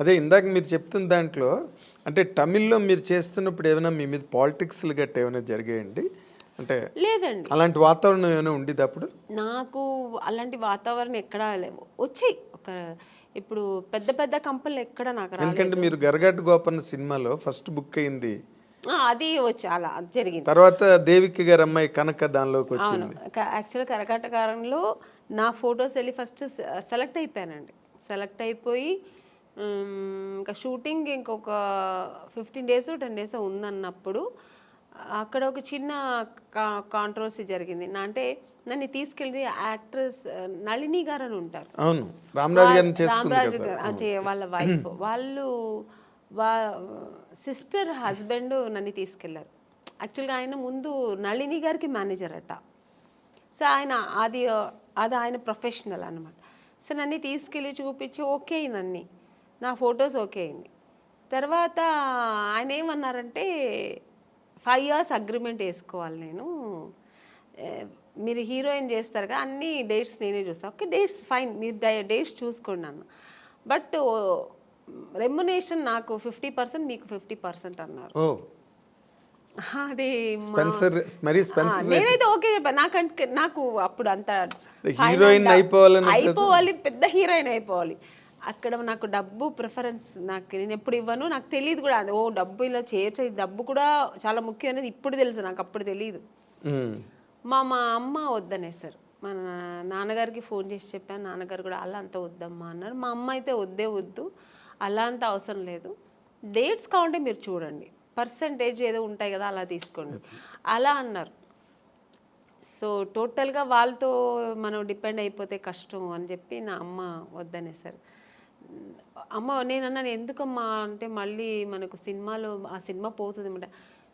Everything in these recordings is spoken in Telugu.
అదే ఇందాక మీరు చెప్తున్న దాంట్లో అంటే తమిళ్ళో మీరు చేస్తున్నప్పుడు ఏమైనా మీ మీద పాలిటిక్స్లు గట్ట ఏమైనా జరిగాయండి? అంటే లేదండి. అలాంటి వాతావరణం ఏమైనా ఉండేది అప్పుడు? నాకు అలాంటి వాతావరణం ఎక్కడా లేవు. వచ్చాయి. ఒక ఇప్పుడు పెద్ద పెద్ద కంపెనీలు ఎక్కడ నాకు ఎందుకంటే మీరు గరగట్ గోపన్న సినిమాలో ఫస్ట్ బుక్ అయింది. అది వచ్చి అలా జరిగింది. తర్వాత దేవికి గారి అమ్మాయి కనక దానిలోకి వచ్చింది. యాక్చువల్ కరకాటకారంలో నా ఫొటోస్ వెళ్ళి ఫస్ట్ సెలెక్ట్ అయిపోయానండి. సెలెక్ట్ అయిపోయి ఇంకా షూటింగ్ ఇంకొక ఫిఫ్టీన్ డేస్ టెన్ డేస్ ఉందన్నప్పుడు అక్కడ ఒక చిన్న కాంట్రవర్సీ జరిగింది. నా అంటే నన్ను తీసుకెళ్ళి యాక్ట్రెస్ నళిని గారు అని ఉంటారు. అవును. రామరాజు గారు అంటే వాళ్ళ వైఫ్ వాళ్ళు వా సిస్టర్ హస్బెండ్ నన్ను తీసుకెళ్ళారు. యాక్చువల్గా ఆయన ముందు నళిని గారికి మేనేజర్ అట. సో ఆయన అది అది ఆయన ప్రొఫెషనల్ అనమాట సో నన్ను తీసుకెళ్ళి చూపించి ఓకే అయింది నా ఫొటోస్ ఓకే అయింది. తర్వాత ఆయన ఏమన్నారంటే ఫైవ్ ఇయర్స్ అగ్రిమెంట్ వేసుకోవాలి నేను. మీరు హీరోయిన్ చేస్తారు కదా అన్ని డేట్స్ నేనే చూస్తాను ఓకే డేట్స్ ఫైన్ మీరు డేట్స్ చూసుకోండి అన్న. బట్ రెమ్యునేషన్ నాకు ఫిఫ్టీ పర్సెంట్ మీకు ఫిఫ్టీ పర్సెంట్ అన్నారు. అది నేనైతే ఓకే చెప్పాను నాకంటే నాకు అప్పుడు అంత హీరోయిన్ ఫైనల్ అయిపోవాలని అయిపోవాలి పెద్ద హీరోయిన్ అయిపోవాలి. అక్కడ నాకు డబ్బు ప్రిఫరెన్స్ నాకు నేను ఎప్పుడు ఇవ్వను నాకు తెలియదు కూడా. అది ఓ డబ్బు ఇలా చేయొచ్చు డబ్బు కూడా చాలా ముఖ్యం అనేది ఇప్పుడు తెలుసు నాకు అప్పుడు తెలియదు. మా మా అమ్మ వద్దనేసారు. మా నాన్నగారికి ఫోన్ చేసి చెప్పాను నాన్నగారు కూడా అలా అంత వద్దమ్మా అన్నారు. మా అమ్మ అయితే వద్దే వద్దు అలా అంత అవసరం లేదు. డేట్స్ కావాలంటే మీరు చూడండి. పర్సంటేజ్ ఏదో ఉంటాయి కదా అలా తీసుకోండి. అలా అన్నారు. సో టోటల్గా వాళ్ళతో మనం డిపెండ్ అయిపోతే కష్టం అని చెప్పి నా అమ్మ వద్దనేసారు. అమ్మ నేను అన్నాను ఎందుకమ్మా అంటే మళ్ళీ మనకు సినిమాలో ఆ సినిమా పోతుంది అనమాట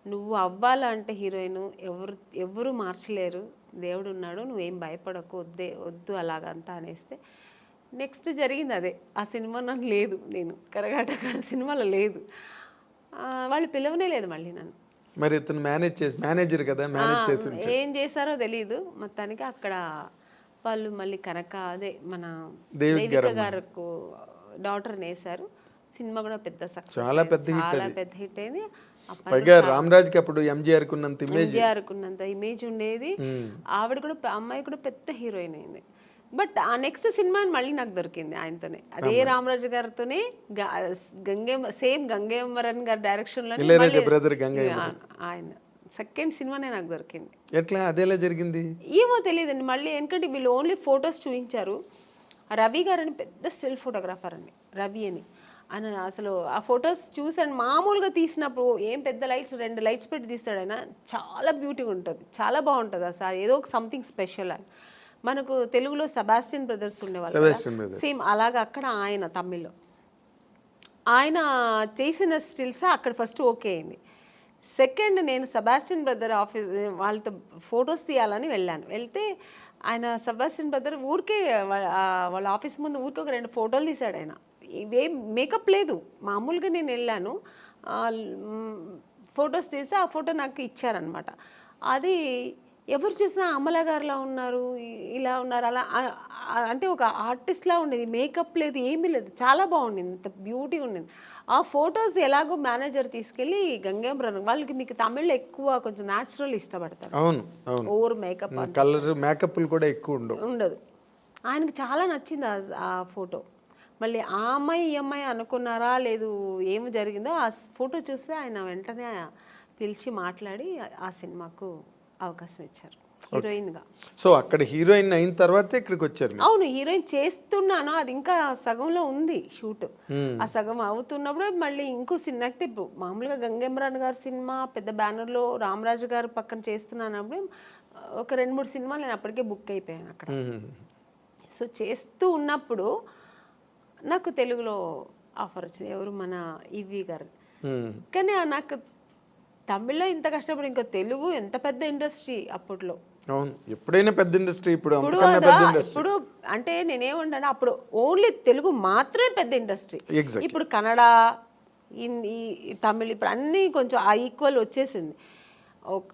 నువ్వు అవ్వాలంటే హీరోయిన్ ఎవరు ఎవరు మార్చలేరు. దేవుడు ఉన్నాడు నువ్వేం భయపడకు వద్దే వద్దు అలాగంతా అనేస్తే. నెక్స్ట్ జరిగింది అదే. ఆ సినిమా నాకు లేదు నేను కరగాట గారి సినిమాలో లేదు. వాళ్ళు పిలవనే లేదు మళ్ళీ నన్ను. మరి ఇతను మేనేజ్ చేసి మేనేజర్ కదా మేనేజ్ చేసి ఏం చేశారో తెలియదు మొత్తానికి అక్కడ వాళ్ళు మళ్ళీ కనక అదే మన దేవిక గారికి డాటర్ వేశారు సినిమా కూడా పెద్ద సక్సెస్ చాలా పెద్ద hit చాలా పెద్ద హిట్ అయింది. పైగా రామరాజ్కి అప్పుడు ఎంజీఆర్ కున్నంత ఇమేజ్ ఎంజీఆర్ కున్నంత ఇమేజ్ ఉండేది. ఆవిడ కూడా అమ్మాయి కూడా పెద్ద హీరోయిన్ అయింది. బట్ ఆ నెక్స్ట్ సినిమా మళ్ళీ నాకు దొరికింది ఆయనతోనే. అదే రామరాజు. గారితోనే గంగే సేమ్ గంగేమరన్ గారి డైరెక్షన్లో బ్రదర్ ఆయన. సెకండ్ సినిమానే నాకు దొరికింది. ఎట్లా? అదేలా జరిగింది? ఏమో తెలియదండి. మళ్ళీ ఎందుకంటే వీళ్ళు ఓన్లీ ఫొటోస్ చూపించారు రవి గారు అని పెద్ద స్టిల్ ఫోటోగ్రాఫర్ అండి. రవి అని. ఆయన అసలు ఆ ఫొటోస్ చూసాను మామూలుగా తీసినప్పుడు ఏం పెద్ద లైట్స్ రెండు లైట్స్ పెట్టి తీస్తాడు ఆయన. చాలా బ్యూటీగా ఉంటుంది. చాలా బాగుంటుంది అసలు ఏదో ఒక సంథింగ్ స్పెషల్ అని. మనకు తెలుగులో సెబాస్టియన్ బ్రదర్స్ ఉండేవాళ్ళు. సేమ్ అలాగా అక్కడ ఆయన తమిళ్ళో. ఆయన చేసిన స్టిల్స్ అక్కడ ఫస్ట్ ఓకే అయింది. సెకండ్ నేను సెబాస్టియన్ బ్రదర్ ఆఫీస్ వాళ్ళతో ఫొటోస్ తీయాలని వెళ్ళాను. వెళ్తే ఆయన సెబాస్టియన్ బ్రదర్ ఊరికే వాళ్ళ ఆఫీస్ ముందు ఊరికే ఒక రెండు ఫోటోలు తీశాడు ఆయన. ఇవే మేకప్ లేదు. మామూలుగా నేను వెళ్ళాను. ఫొటోస్ తీస్తే ఆ ఫోటో నాకు ఇచ్చారనమాట అది ఎవరు చూసినా అమలా గారిలా ఉన్నారు ఇలా ఉన్నారు అలా అంటే ఒక ఆర్టిస్ట్లా ఉండేది. మేకప్ లేదు ఏమీ లేదు. చాలా బాగుండింది. ఇంత బ్యూటీ ఉండింది. ఆ ఫొటోస్ ఎలాగో మేనేజర్ తీసుకెళ్ళి గంగేంబ్రన్ వాళ్ళకి మీకు తమిళ్ళో ఎక్కువ కొంచెం న్యాచురల్ ఇష్టపడతారు. అవును అవును. ఓవర్ మేకప్ కలర్ మేకప్లు కూడా ఎక్కువ ఉండవు. ఉండదు. ఆయనకి చాలా నచ్చింది ఆ- ఫోటో మళ్ళీ ఆ అమ్మాయి ఈ అమ్మాయి అనుకున్నారా లేదు ఏమి జరిగిందో ఆ ఫోటో చూస్తే ఆయన వెంటనే పిలిచి మాట్లాడి ఆ సినిమాకు అవకాశం ఇచ్చారు. హీరోయిన్గా. సో అక్కడ హీరోయిన్ అయిన తర్వాత ఇక్కడికి వచ్చారు. అవును హీరోయిన్ చేస్తున్నాను. అది ఇంకా సగంలో ఉంది షూట్. ఆ సగం అవుతున్నప్పుడు మళ్ళీ ఇంకో సినిమా అంటే మామూలుగా గంగేమరాన్ గారి సినిమా పెద్ద బ్యానర్లో రామరాజు గారు పక్కన చేస్తున్నానప్పుడు ఒక రెండు మూడు సినిమాలు నేను అప్పటికే బుక్ అయిపోయాను అక్కడ. సో చేస్తూ ఉన్నప్పుడు నాకు తెలుగులో ఆఫర్ వచ్చింది. ఎవరు? మన ఈవి గారు. కానీ నాకు తమిళ్ళో ఇంత కష్టపడి ఇంకా తెలుగు ఎంత పెద్ద ఇండస్ట్రీ అప్పట్లో. అవును. ఎప్పుడైనా పెద్ద ఇండస్ట్రీ ఇప్పుడు ఇప్పుడు అంతకన్నా అదా, పెద్ద ఇండస్ట్రీ. ఇప్పుడు అంటే నేనేమంటాను అప్పుడు ఓన్లీ తెలుగు మాత్రమే పెద్ద ఇండస్ట్రీ. ఇప్పుడు కన్నడ హిందీ తమిళ్ ఇప్పుడు అన్నీ కొంచెం ఆ ఈక్వల్ వచ్చేసింది.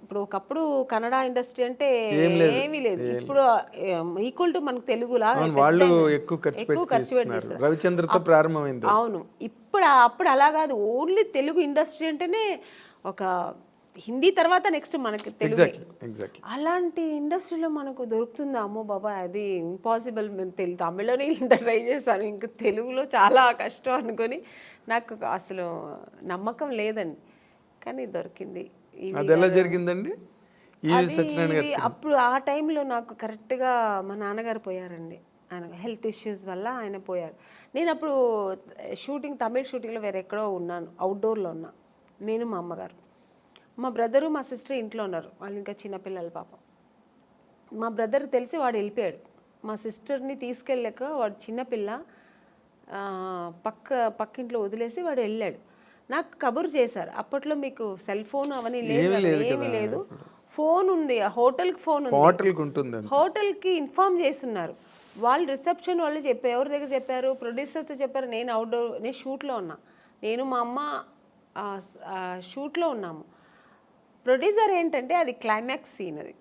ఇప్పుడు ఒకప్పుడు కన్నడ ఇండస్ట్రీ అంటే. ఏమీ లేదు. ఇప్పుడు ఈక్వల్ టు మనకు తెలుగులా వాళ్ళు ఎక్కువ ఖర్చు పెట్టి రవిచంద్రతో ప్రారంభమైంది. అవును. ఇప్పుడు అప్పుడు అలా కాదు. ఓన్లీ తెలుగు ఇండస్ట్రీ అంటేనే ఒక హిందీ తర్వాత నెక్స్ట్ మనకి తెలుగు. అలాంటి ఇండస్ట్రీలో మనకు దొరుకుతుందా? అమ్మో బాబా అది ఇంపాసిబుల్ మేము తెలు తమిళలోనే ఇంత ట్రై చేశాను. ఇంకా తెలుగులో చాలా కష్టం అనుకొని నాకు అసలు నమ్మకం లేదండి. కానీ దొరికింది ఇవి అది ఎలా జరిగిందండి? అప్పుడు ఆ టైంలో నాకు కరెక్ట్గా మా నాన్నగారు పోయారండి. ఆయన హెల్త్ ఇష్యూస్ వల్ల ఆయన పోయారు. నేను అప్పుడు షూటింగ్ తమిళ షూటింగ్లో వేరే ఎక్కడో ఉన్నాను. అవుట్డోర్లో ఉన్నా. నేను మా అమ్మగారు. మా బ్రదరు మా సిస్టర్ ఇంట్లో ఉన్నారు. వాళ్ళు ఇంకా చిన్నపిల్లలు పాపం. మా బ్రదర్ తెలిసి వాడు వెళ్ళిపోయాడు. మా సిస్టర్ని తీసుకెళ్ళాక వాడు చిన్నపిల్ల పక్క పక్కింట్లో వదిలేసి వాడు వెళ్ళాడు. నాకు కబురు చేశారు. అప్పట్లో మీకు సెల్ ఫోన్ అవన్నీ లేదు ఏమీ లేదు ఫోన్ ఉంది. ఆ హోటల్కి ఫోన్ ఉంది. హోటల్కి ఉంటుంది అంతే. హోటల్కి ఇన్ఫామ్ చేస్తున్నారు. వాళ్ళు రిసెప్షన్ వాళ్ళు చెప్పారు ఎవరి దగ్గర చెప్పారు? ప్రొడ్యూసర్తో చెప్పారు నేను అవుట్డోర్ నేను షూట్లో ఉన్నా. నేను మా అమ్మ షూట్లో ఉన్నాము. ప్రొడ్యూసర్ ఏంటంటే అది క్లైమాక్స్ సీన్ అది.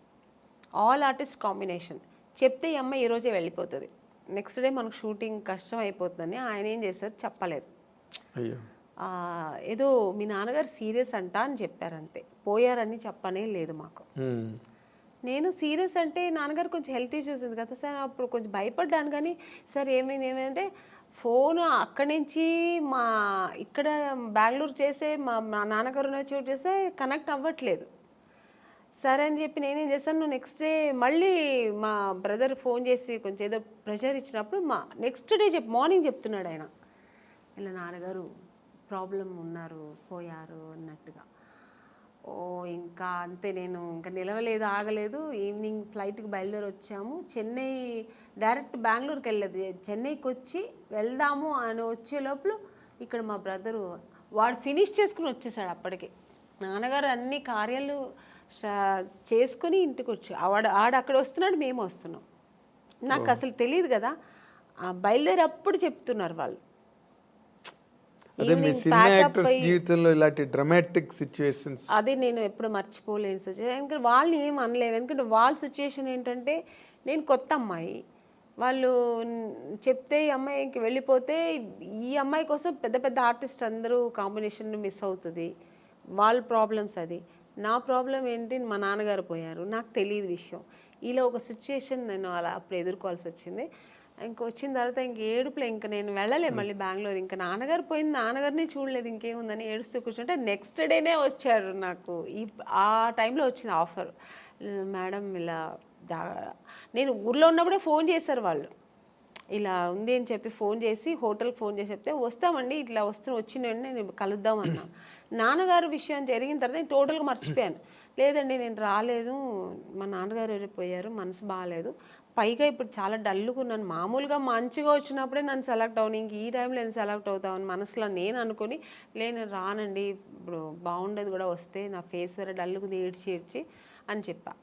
ఆల్ ఆర్టిస్ట్ కాంబినేషన్ చెప్తే ఈ అమ్మ ఈరోజే వెళ్ళిపోతుంది. నెక్స్ట్ డే మనకు షూటింగ్ కష్టం అయిపోతుందని ఆయన ఏం చేశారు చెప్పలేదు. ఏదో మీ నాన్నగారు సీరియస్ అంట అని చెప్పారంతే. పోయారని చెప్పనే లేదు మాకు. నేను సీరియస్ అంటే నాన్నగారు కొంచెం హెల్త్ ఇష్యూస్ ఉంది కదా సార్ అప్పుడు కొంచెం భయపడ్డాను కానీ సార్ ఏమైంది ఏమైందంటే ఫోన్ అక్కడి నుంచి మా ఇక్కడ బెంగళూరు చేసే మా మా నాన్నగారు ఉన్న చోటు చేస్తే కనెక్ట్ అవ్వట్లేదు. సరే అని చెప్పి నేనేం చేశాను నెక్స్ట్ డే మళ్ళీ మా బ్రదర్ ఫోన్ చేసి కొంచెం ఏదో ప్రెషర్ ఇచ్చినప్పుడు మా నెక్స్ట్ డే చెప్ మార్నింగ్ చెప్తున్నాడు ఆయన. ఇలా నాన్నగారు ప్రాబ్లం ఉన్నారు పోయారు అన్నట్టుగా. ఓ ఇంకా అంతే నేను ఇంకా నిలవలేదు ఆగలేదు. ఈవినింగ్ ఫ్లైట్కి బయలుదేరి వచ్చాము చెన్నై డైరెక్ట్ బెంగళూరుకి వెళ్ళలేదు చెన్నైకి వచ్చి వెళ్దాము అని వచ్చే లోపల ఇక్కడ మా బ్రదరు వాడు ఫినిష్ చేసుకుని వచ్చేసాడు అప్పటికి. నాన్నగారు అన్ని కార్యాలు చేసుకుని ఇంటికి వచ్చి ఆడ ఆడ అక్కడ వస్తున్నాడు మేము వస్తున్నాం. నాకు అసలు తెలియదు కదా. ఆ బయలుదేరప్పుడు చెప్తున్నారు వాళ్ళు. అదే మీ సినిమా యాక్టర్స్ జీవితంలో ఇలాంటి డ్రమాటిక్ సిచ్యువేషన్స్ అది నేను ఎప్పుడు మర్చిపోలేని సిచ్యువేషన్ ఎందుకంటే వాళ్ళని ఏం అనలేము ఎందుకంటే వాళ్ళ సిచ్యువేషన్ ఏంటంటే నేను కొత్త అమ్మాయి. వాళ్ళు చెప్తే ఈ అమ్మాయికి వెళ్ళిపోతే ఈ అమ్మాయి కోసం పెద్ద పెద్ద ఆర్టిస్ట్ అందరూ కాంబినేషన్ మిస్ అవుతుంది. వాళ్ళ ప్రాబ్లమ్స్ అది. నా ప్రాబ్లం ఏంటి? మా నాన్నగారు పోయారు. నాకు తెలియదు విషయం. ఇలా ఒక సిచ్యుయేషన్ నేను అలా అప్పుడు ఎదుర్కోవాల్సి వచ్చింది. ఇంక వచ్చిన తర్వాత ఇంక ఏడుపులే ఇంక నేను వెళ్ళలే మళ్ళీ బెంగళూరు. ఇంకా నాన్నగారు పోయింది నాన్నగారిని చూడలేదు ఇంకేముందని ఏడుస్తూ కూర్చుంటే నెక్స్ట్ డేనే వచ్చారు నాకు. ఈ ఆ టైంలో వచ్చింది ఆఫర్ మేడం ఇలా నేను ఊర్లో ఉన్నప్పుడే ఫోన్ చేశారు వాళ్ళు. ఇలా ఉంది అని చెప్పి ఫోన్ చేసి హోటల్కి ఫోన్ చేసి చెప్తే వస్తామండి ఇట్లా వస్తున్న వచ్చిన వెంటనే నేను కలుద్దాం అన్నా. నాన్నగారు విషయం జరిగిన తర్వాత నేను టోటల్గా మర్చిపోయాను. లేదండి నేను రాలేదు. మా నాన్నగారు వెళ్ళిపోయారు మనసు బాగాలేదు పైగా ఇప్పుడు చాలా డల్లుకున్నాను మామూలుగా మంచిగా వచ్చినప్పుడే నన్ను సెలెక్ట్ అవును ఇంక ఈ టైంలో నేను సెలెక్ట్ అవుతామని మనసులో నేను అనుకొని లేను రానండి. ఇప్పుడు బాగుండేది కూడా వస్తే నా ఫేస్ వేరే డల్లుకు ఏడ్చి ఏడ్చి అని చెప్పా.